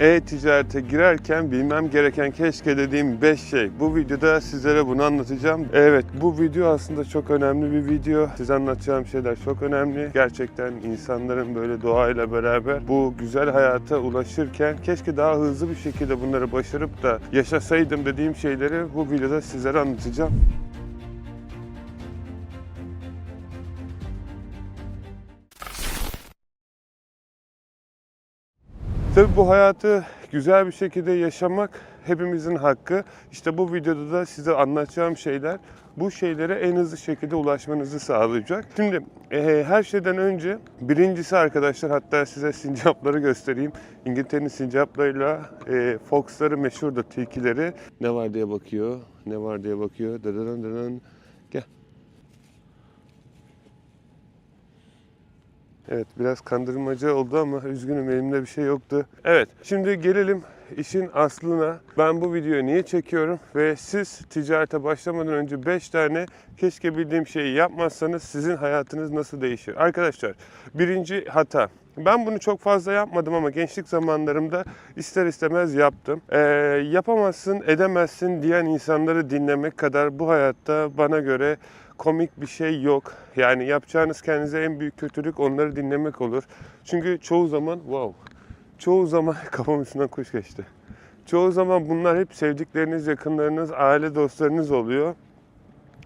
e-ticarete girerken bilmem gereken keşke dediğim 5 şey. Bu videoda sizlere bunu anlatacağım. Evet bu video aslında çok önemli bir video. Size anlatacağım şeyler çok önemli. Gerçekten insanların böyle doğayla beraber bu güzel hayata ulaşırken keşke daha hızlı bir şekilde bunları başarıp da yaşasaydım dediğim şeyleri bu videoda sizlere anlatacağım. Tabii bu hayatı güzel bir şekilde yaşamak hepimizin hakkı. İşte bu videoda da size anlatacağım şeyler bu şeylere en hızlı şekilde ulaşmanızı sağlayacak. Şimdi e, her şeyden önce birincisi arkadaşlar hatta size sincapları göstereyim. İngiltere'nin sincaplarıyla e, foxları meşhurdur tilkileri. Ne var diye bakıyor, ne var diye bakıyor. Dıdıdın dıdın. Gel. Evet biraz kandırmacı oldu ama üzgünüm elimde bir şey yoktu. Evet şimdi gelelim işin aslına. Ben bu videoyu niye çekiyorum ve siz ticarete başlamadan önce 5 tane keşke bildiğim şeyi yapmazsanız sizin hayatınız nasıl değişir? Arkadaşlar birinci hata. Ben bunu çok fazla yapmadım ama gençlik zamanlarımda ister istemez yaptım. Ee, yapamazsın, edemezsin diyen insanları dinlemek kadar bu hayatta bana göre komik bir şey yok. Yani yapacağınız kendinize en büyük kötülük onları dinlemek olur. Çünkü çoğu zaman wow. Çoğu zaman kafam üstünden kuş geçti. Çoğu zaman bunlar hep sevdikleriniz, yakınlarınız, aile dostlarınız oluyor.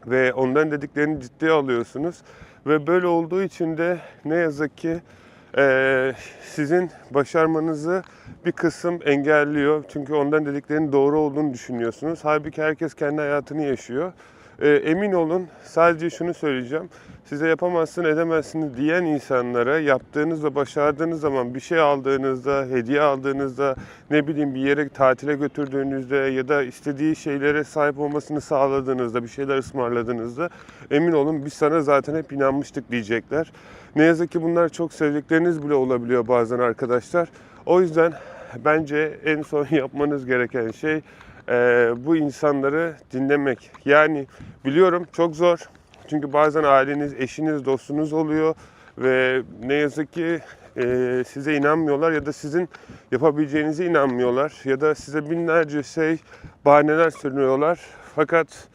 Ve onların dediklerini ciddiye alıyorsunuz. Ve böyle olduğu için de ne yazık ki eee, sizin başarmanızı bir kısım engelliyor. Çünkü onların dediklerinin doğru olduğunu düşünüyorsunuz. Halbuki herkes kendi hayatını yaşıyor. Ee, emin olun sadece şunu söyleyeceğim. Size yapamazsın edemezsin diyen insanlara yaptığınız ve başardığınız zaman bir şey aldığınızda, hediye aldığınızda, ne bileyim bir yere tatile götürdüğünüzde ya da istediği şeylere sahip olmasını sağladığınızda, bir şeyler ısmarladığınızda emin olun biz sana zaten hep inanmıştık diyecekler. Ne yazık ki bunlar çok sevdikleriniz bile olabiliyor bazen arkadaşlar. O yüzden bence en son yapmanız gereken şey bu insanları dinlemek. Yani biliyorum çok zor. Çünkü bazen aileniz, eşiniz, dostunuz oluyor ve ne yazık ki e, size inanmıyorlar ya da sizin yapabileceğinize inanmıyorlar ya da size binlerce şey bahaneler söylüyorlar. Fakat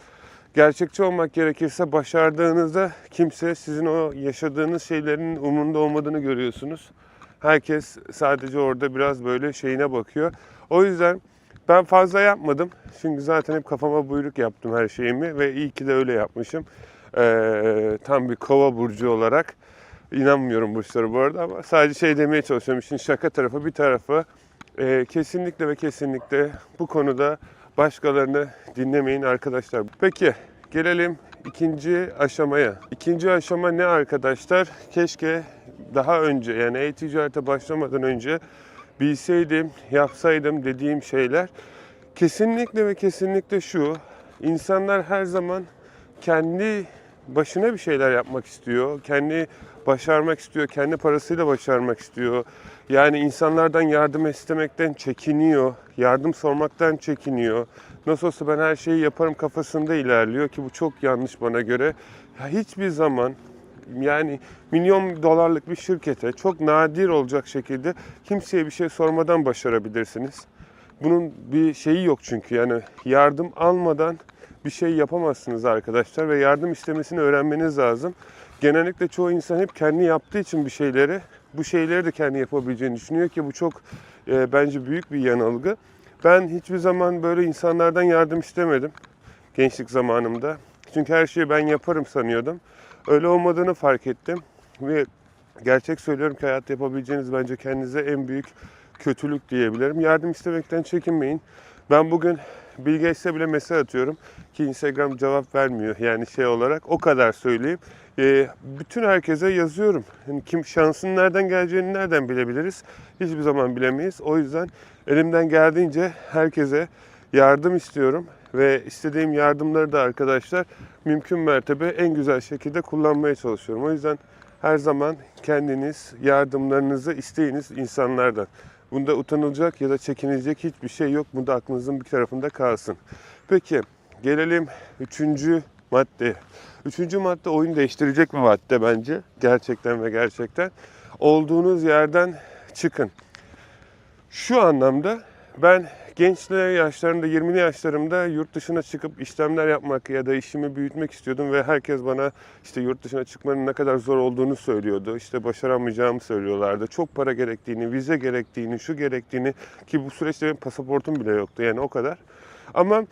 gerçekçi olmak gerekirse başardığınızda kimse sizin o yaşadığınız şeylerin umurunda olmadığını görüyorsunuz. Herkes sadece orada biraz böyle şeyine bakıyor. O yüzden ben fazla yapmadım. Çünkü zaten hep kafama buyruk yaptım her şeyimi ve iyi ki de öyle yapmışım. Ee, tam bir kova burcu olarak inanmıyorum burçlara bu arada ama sadece şey demeye çalışıyorum. İşin şaka tarafı bir tarafı. Ee, kesinlikle ve kesinlikle bu konuda başkalarını dinlemeyin arkadaşlar. Peki gelelim ikinci aşamaya. İkinci aşama ne arkadaşlar? Keşke daha önce yani e-ticarete başlamadan önce bilseydim, yapsaydım dediğim şeyler kesinlikle ve kesinlikle şu. İnsanlar her zaman kendi başına bir şeyler yapmak istiyor. Kendi başarmak istiyor. Kendi parasıyla başarmak istiyor. Yani insanlardan yardım istemekten çekiniyor. Yardım sormaktan çekiniyor. Nasıl olsa ben her şeyi yaparım kafasında ilerliyor ki bu çok yanlış bana göre. Ya hiçbir zaman yani milyon dolarlık bir şirkete çok nadir olacak şekilde kimseye bir şey sormadan başarabilirsiniz. Bunun bir şeyi yok çünkü yani yardım almadan bir şey yapamazsınız arkadaşlar ve yardım istemesini öğrenmeniz lazım. Genellikle çoğu insan hep kendi yaptığı için bir şeyleri, bu şeyleri de kendi yapabileceğini düşünüyor ki bu çok e, bence büyük bir yanılgı. Ben hiçbir zaman böyle insanlardan yardım istemedim gençlik zamanımda. Çünkü her şeyi ben yaparım sanıyordum. Öyle olmadığını fark ettim ve gerçek söylüyorum ki hayatta yapabileceğiniz bence kendinize en büyük kötülük diyebilirim. Yardım istemekten çekinmeyin. Ben bugün Bill Gates'e bile mesaj atıyorum ki Instagram cevap vermiyor yani şey olarak o kadar söyleyeyim. Ee, bütün herkese yazıyorum. Yani kim şansın nereden geleceğini nereden bilebiliriz? Hiçbir zaman bilemeyiz. O yüzden elimden geldiğince herkese yardım istiyorum ve istediğim yardımları da arkadaşlar mümkün mertebe en güzel şekilde kullanmaya çalışıyorum. O yüzden her zaman kendiniz yardımlarınızı isteyiniz insanlardan. Bunda utanılacak ya da çekinilecek hiçbir şey yok. Bu da aklınızın bir tarafında kalsın. Peki gelelim üçüncü madde. Üçüncü madde oyun değiştirecek bir madde bence. Gerçekten ve gerçekten. Olduğunuz yerden çıkın. Şu anlamda ben gençliğe yaşlarımda 20'li yaşlarımda yurt dışına çıkıp işlemler yapmak ya da işimi büyütmek istiyordum ve herkes bana işte yurt dışına çıkmanın ne kadar zor olduğunu söylüyordu. İşte başaramayacağımı söylüyorlardı. Çok para gerektiğini, vize gerektiğini, şu gerektiğini ki bu süreçte benim pasaportum bile yoktu yani o kadar. Ama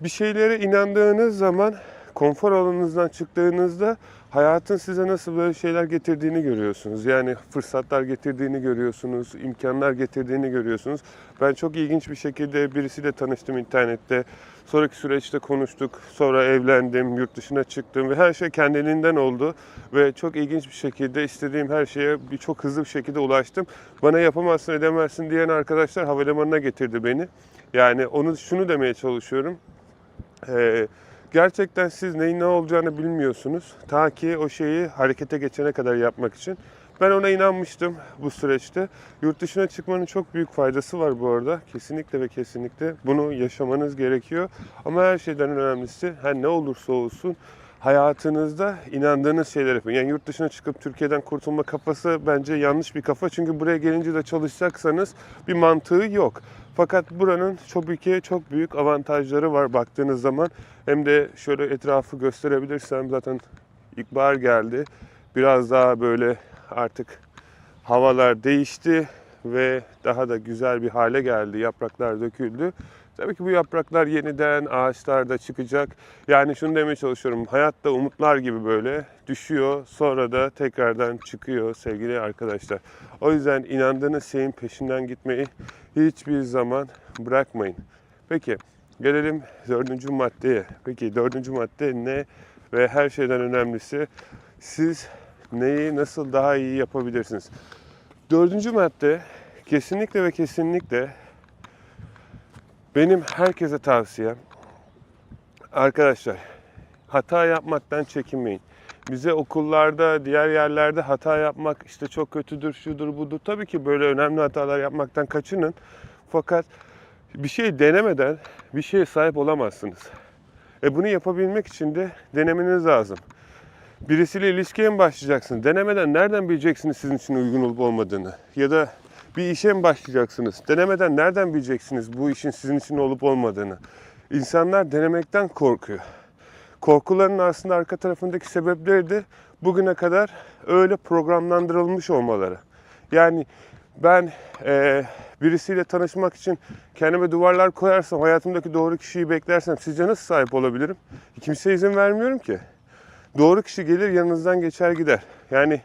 bir şeylere inandığınız zaman konfor alanınızdan çıktığınızda hayatın size nasıl böyle şeyler getirdiğini görüyorsunuz. Yani fırsatlar getirdiğini görüyorsunuz, imkanlar getirdiğini görüyorsunuz. Ben çok ilginç bir şekilde birisiyle tanıştım internette. Sonraki süreçte konuştuk. Sonra evlendim, yurt dışına çıktım ve her şey kendiliğinden oldu. Ve çok ilginç bir şekilde istediğim her şeye bir çok hızlı bir şekilde ulaştım. Bana yapamazsın edemezsin diyen arkadaşlar havalimanına getirdi beni. Yani onu şunu demeye çalışıyorum. Ee, gerçekten siz neyin ne olacağını bilmiyorsunuz. Ta ki o şeyi harekete geçene kadar yapmak için. Ben ona inanmıştım bu süreçte. Yurt dışına çıkmanın çok büyük faydası var bu arada. Kesinlikle ve kesinlikle bunu yaşamanız gerekiyor. Ama her şeyden önemlisi her ne olursa olsun hayatınızda inandığınız şeyler yapın. Yani yurt dışına çıkıp Türkiye'den kurtulma kafası bence yanlış bir kafa. Çünkü buraya gelince de çalışacaksanız bir mantığı yok. Fakat buranın tabii ki çok büyük avantajları var baktığınız zaman. Hem de şöyle etrafı gösterebilirsem zaten ilkbahar geldi. Biraz daha böyle artık havalar değişti ve daha da güzel bir hale geldi. Yapraklar döküldü. Tabii ki bu yapraklar yeniden ağaçlarda çıkacak. Yani şunu demeye çalışıyorum. Hayatta umutlar gibi böyle düşüyor sonra da tekrardan çıkıyor sevgili arkadaşlar. O yüzden inandığınız şeyin peşinden gitmeyi hiçbir zaman bırakmayın. Peki gelelim dördüncü maddeye. Peki dördüncü madde ne? Ve her şeyden önemlisi siz neyi nasıl daha iyi yapabilirsiniz? Dördüncü madde kesinlikle ve kesinlikle benim herkese tavsiyem arkadaşlar hata yapmaktan çekinmeyin. Bize okullarda, diğer yerlerde hata yapmak işte çok kötüdür, şudur, budur. Tabii ki böyle önemli hatalar yapmaktan kaçının. Fakat bir şey denemeden bir şeye sahip olamazsınız. E bunu yapabilmek için de denemeniz lazım. Birisiyle ilişkiye mi başlayacaksınız? Denemeden nereden bileceksiniz sizin için uygun olup olmadığını? Ya da bir işe mi başlayacaksınız? Denemeden nereden bileceksiniz bu işin sizin için olup olmadığını? İnsanlar denemekten korkuyor. Korkuların aslında arka tarafındaki sebepleri de bugüne kadar öyle programlandırılmış olmaları. Yani ben e, birisiyle tanışmak için kendime duvarlar koyarsam, hayatımdaki doğru kişiyi beklersem sizce nasıl sahip olabilirim? Kimseye izin vermiyorum ki. Doğru kişi gelir yanınızdan geçer gider. Yani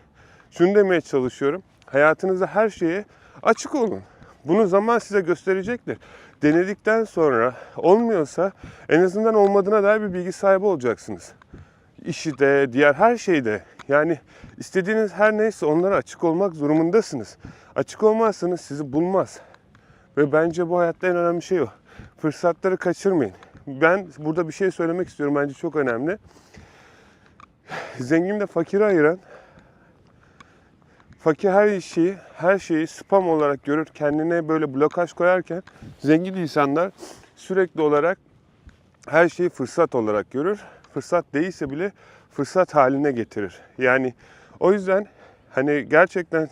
şunu demeye çalışıyorum. Hayatınızda her şeye açık olun. Bunu zaman size gösterecektir. Denedikten sonra olmuyorsa en azından olmadığına dair bir bilgi sahibi olacaksınız. İşi de, diğer her şeyde. Yani istediğiniz her neyse onlara açık olmak durumundasınız. Açık olmazsanız sizi bulmaz. Ve bence bu hayatta en önemli şey o. Fırsatları kaçırmayın. Ben burada bir şey söylemek istiyorum. Bence çok önemli. Zenginle fakiri ayıran fakir her şeyi, her şeyi spam olarak görür. Kendine böyle blokaj koyarken zengin insanlar sürekli olarak her şeyi fırsat olarak görür. Fırsat değilse bile fırsat haline getirir. Yani o yüzden hani gerçekten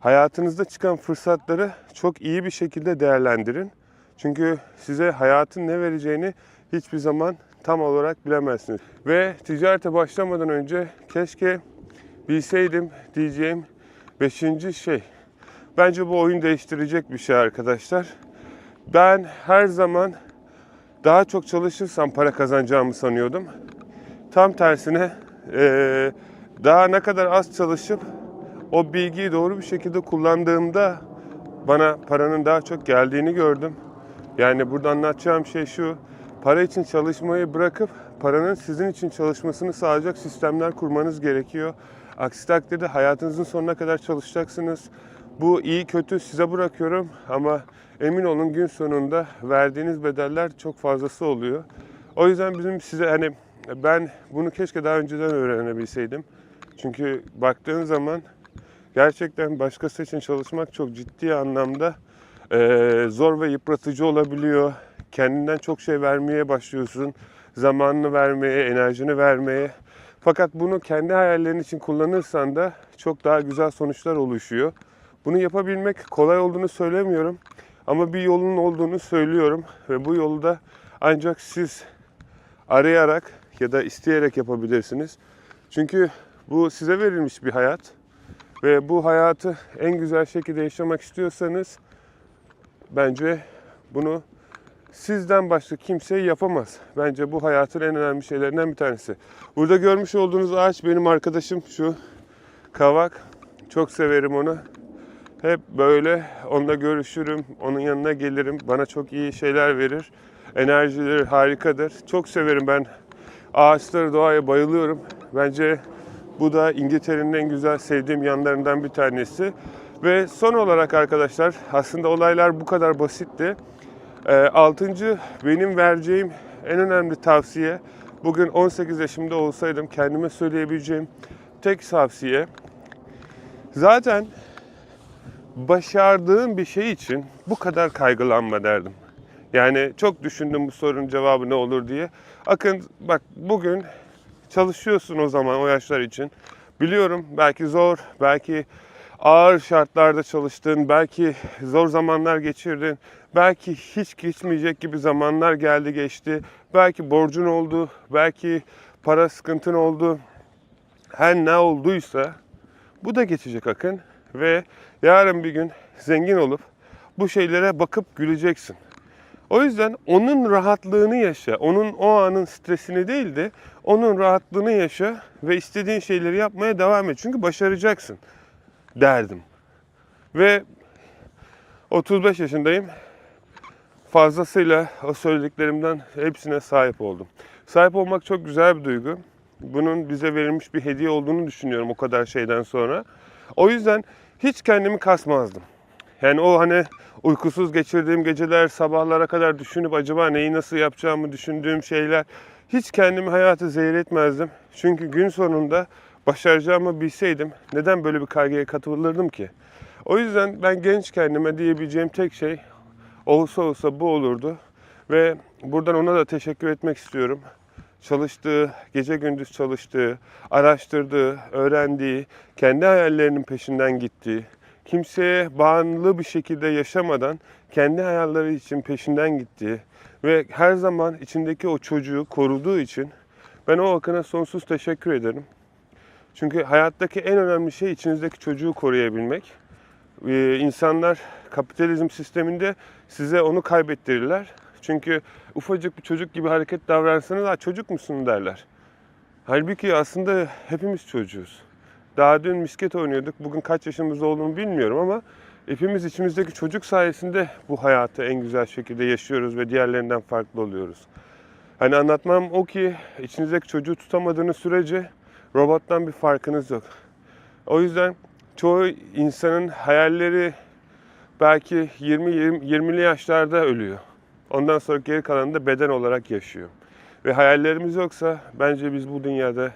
hayatınızda çıkan fırsatları çok iyi bir şekilde değerlendirin. Çünkü size hayatın ne vereceğini hiçbir zaman tam olarak bilemezsiniz. Ve ticarete başlamadan önce keşke bilseydim diyeceğim beşinci şey. Bence bu oyun değiştirecek bir şey arkadaşlar. Ben her zaman daha çok çalışırsam para kazanacağımı sanıyordum. Tam tersine eee, daha ne kadar az çalışıp o bilgiyi doğru bir şekilde kullandığımda bana paranın daha çok geldiğini gördüm. Yani burada anlatacağım şey şu. Para için çalışmayı bırakıp paranın sizin için çalışmasını sağlayacak sistemler kurmanız gerekiyor. Aksi takdirde hayatınızın sonuna kadar çalışacaksınız. Bu iyi kötü size bırakıyorum ama emin olun gün sonunda verdiğiniz bedeller çok fazlası oluyor. O yüzden bizim size hani ben bunu keşke daha önceden öğrenebilseydim. Çünkü baktığın zaman gerçekten başkası için çalışmak çok ciddi anlamda eee, zor ve yıpratıcı olabiliyor. Kendinden çok şey vermeye başlıyorsun. Zamanını vermeye, enerjini vermeye. Fakat bunu kendi hayallerin için kullanırsan da çok daha güzel sonuçlar oluşuyor. Bunu yapabilmek kolay olduğunu söylemiyorum. Ama bir yolun olduğunu söylüyorum. Ve bu yolu da ancak siz arayarak ya da isteyerek yapabilirsiniz. Çünkü bu size verilmiş bir hayat. Ve bu hayatı en güzel şekilde yaşamak istiyorsanız bence bunu sizden başka kimse yapamaz. Bence bu hayatın en önemli şeylerinden bir tanesi. Burada görmüş olduğunuz ağaç benim arkadaşım şu kavak. Çok severim onu. Hep böyle onunla görüşürüm, onun yanına gelirim. Bana çok iyi şeyler verir. Enerjileri harikadır. Çok severim ben ağaçları, doğaya bayılıyorum. Bence bu da İngiltere'nin en güzel sevdiğim yanlarından bir tanesi. Ve son olarak arkadaşlar aslında olaylar bu kadar basitti. Ee, altıncı benim vereceğim en önemli tavsiye bugün 18 yaşımda olsaydım kendime söyleyebileceğim tek tavsiye zaten başardığım bir şey için bu kadar kaygılanma derdim. Yani çok düşündüm bu sorunun cevabı ne olur diye. Akın bak bugün çalışıyorsun o zaman o yaşlar için. Biliyorum belki zor, belki ağır şartlarda çalıştın, belki zor zamanlar geçirdin, belki hiç geçmeyecek gibi zamanlar geldi geçti, belki borcun oldu, belki para sıkıntın oldu. Her ne olduysa bu da geçecek Akın ve yarın bir gün zengin olup bu şeylere bakıp güleceksin. O yüzden onun rahatlığını yaşa. Onun o anın stresini değil de onun rahatlığını yaşa ve istediğin şeyleri yapmaya devam et. Çünkü başaracaksın derdim. Ve 35 yaşındayım. Fazlasıyla o söylediklerimden hepsine sahip oldum. Sahip olmak çok güzel bir duygu. Bunun bize verilmiş bir hediye olduğunu düşünüyorum o kadar şeyden sonra. O yüzden hiç kendimi kasmazdım. Yani o hani uykusuz geçirdiğim geceler, sabahlara kadar düşünüp acaba neyi nasıl yapacağımı düşündüğüm şeyler hiç kendimi hayatı zehir etmezdim. Çünkü gün sonunda başaracağımı bilseydim neden böyle bir kaygıya katılırdım ki? O yüzden ben genç kendime diyebileceğim tek şey olsa olsa bu olurdu. Ve buradan ona da teşekkür etmek istiyorum. Çalıştığı, gece gündüz çalıştığı, araştırdığı, öğrendiği, kendi hayallerinin peşinden gittiği, kimseye bağımlı bir şekilde yaşamadan kendi hayalleri için peşinden gittiği ve her zaman içindeki o çocuğu koruduğu için ben o akına sonsuz teşekkür ederim. Çünkü hayattaki en önemli şey içinizdeki çocuğu koruyabilmek. Ee, insanlar kapitalizm sisteminde size onu kaybettirirler. Çünkü ufacık bir çocuk gibi hareket davransanız çocuk musun derler. Halbuki aslında hepimiz çocuğuz. Daha dün misket oynuyorduk. Bugün kaç yaşımızda olduğunu bilmiyorum ama hepimiz içimizdeki çocuk sayesinde bu hayatı en güzel şekilde yaşıyoruz ve diğerlerinden farklı oluyoruz. Hani anlatmam o ki içinizdeki çocuğu tutamadığınız sürece robottan bir farkınız yok. O yüzden çoğu insanın hayalleri belki 20 20'li yaşlarda ölüyor. Ondan sonra geri kalanını da beden olarak yaşıyor. Ve hayallerimiz yoksa bence biz bu dünyada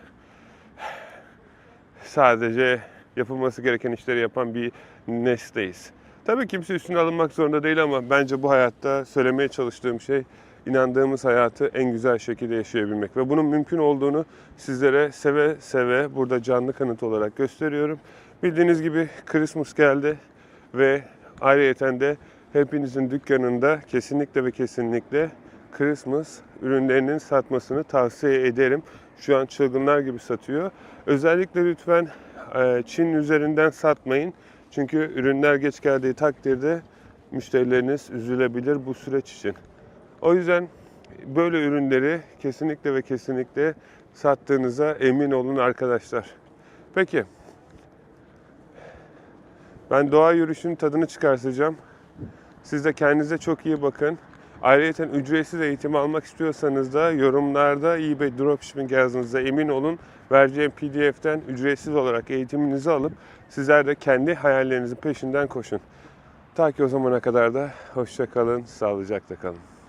sadece yapılması gereken işleri yapan bir nesneyiz. Tabii kimse üstüne alınmak zorunda değil ama bence bu hayatta söylemeye çalıştığım şey inandığımız hayatı en güzel şekilde yaşayabilmek. Ve bunun mümkün olduğunu sizlere seve seve burada canlı kanıt olarak gösteriyorum. Bildiğiniz gibi Christmas geldi ve ayrıyeten de hepinizin dükkanında kesinlikle ve kesinlikle Christmas ürünlerinin satmasını tavsiye ederim. Şu an çılgınlar gibi satıyor. Özellikle lütfen e, Çin üzerinden satmayın. Çünkü ürünler geç geldiği takdirde müşterileriniz üzülebilir bu süreç için. O yüzden böyle ürünleri kesinlikle ve kesinlikle sattığınıza emin olun arkadaşlar. Peki. Ben doğa yürüyüşünün tadını çıkartacağım. Siz de kendinize çok iyi bakın. Ayrıca ücretsiz eğitim almak istiyorsanız da yorumlarda eBay Dropshipping yazdığınızda emin olun vereceğim PDF'den ücretsiz olarak eğitiminizi alıp sizler de kendi hayallerinizin peşinden koşun. Ta ki o zamana kadar da hoşça kalın, sağlıcakla kalın.